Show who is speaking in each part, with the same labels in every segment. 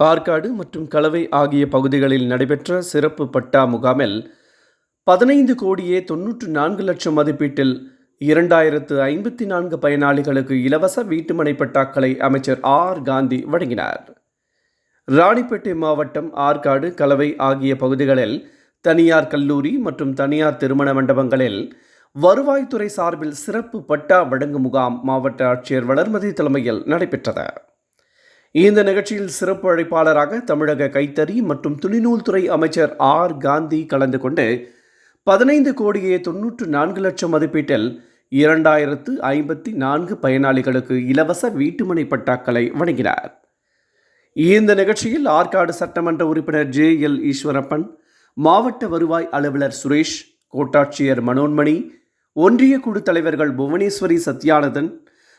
Speaker 1: ஆற்காடு மற்றும் கலவை ஆகிய பகுதிகளில் நடைபெற்ற சிறப்பு பட்டா முகாமில் பதினைந்து கோடியே தொன்னூற்று நான்கு லட்சம் மதிப்பீட்டில் இரண்டாயிரத்து ஐம்பத்தி நான்கு பயனாளிகளுக்கு இலவச வீட்டுமனை பட்டாக்களை அமைச்சர் ஆர். காந்தி வழங்கினார். ராணிப்பேட்டை மாவட்டம் ஆற்காடு கலவை ஆகிய பகுதிகளில் தனியார் கல்லூரி மற்றும் தனியார் திருமண மண்டபங்களில் வருவாய்த்துறை சார்பில் சிறப்பு பட்டா வழங்கும் முகாம் மாவட்ட ஆட்சியர் வளர்மதி தலைமையில் நடைபெற்றது. இந்த நிகழ்ச்சியில் சிறப்பு அழைப்பாளராக தமிழக கைத்தறி மற்றும் துணிநூல் துறை அமைச்சர் ஆர் காந்தி கலந்து கொண்டு பதினைந்து கோடியே தொன்னூற்று நான்கு லட்சம் மதிப்பீட்டில் இரண்டாயிரத்து ஐம்பத்தி நான்கு பயனாளிகளுக்கு இலவச வீட்டுமனை பட்டாக்களை வழங்கினார். இந்த நிகழ்ச்சியில் ஆற்காடு சட்டமன்ற உறுப்பினர் ஜே எல் ஈஸ்வரப்பன் மாவட்ட வருவாய் அலுவலர் சுரேஷ் கோட்டாட்சியர் மனோன்மணி ஒன்றிய குழு தலைவர்கள் புவனேஸ்வரி சத்யானந்தன்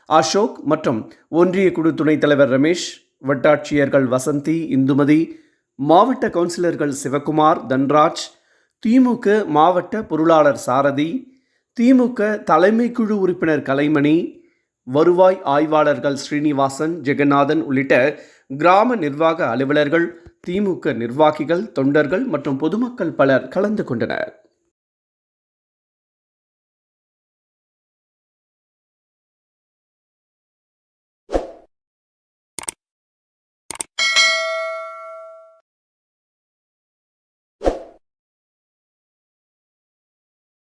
Speaker 1: அசோக் மற்றும் ஒன்றிய குழு துணைத் தலைவர் ரமேஷ் வட்டாட்சியர்கள் வசந்தி இந்துமதி மாவட்ட கவுன்சிலர்கள் சிவகுமார் தன்ராஜ் திமுக மாவட்ட பொருளாளர் சாரதி திமுக தலைமை குழு உறுப்பினர் கலைமணி வருவாய் ஆய்வாளர்கள் ஸ்ரீனிவாசன் ஜெகநாதன் உள்ளிட்ட கிராம நிர்வாக அலுவலர்கள் திமுக நிர்வாகிகள் தொண்டர்கள் மற்றும் பொதுமக்கள் பலர் கலந்து கொண்டனர்.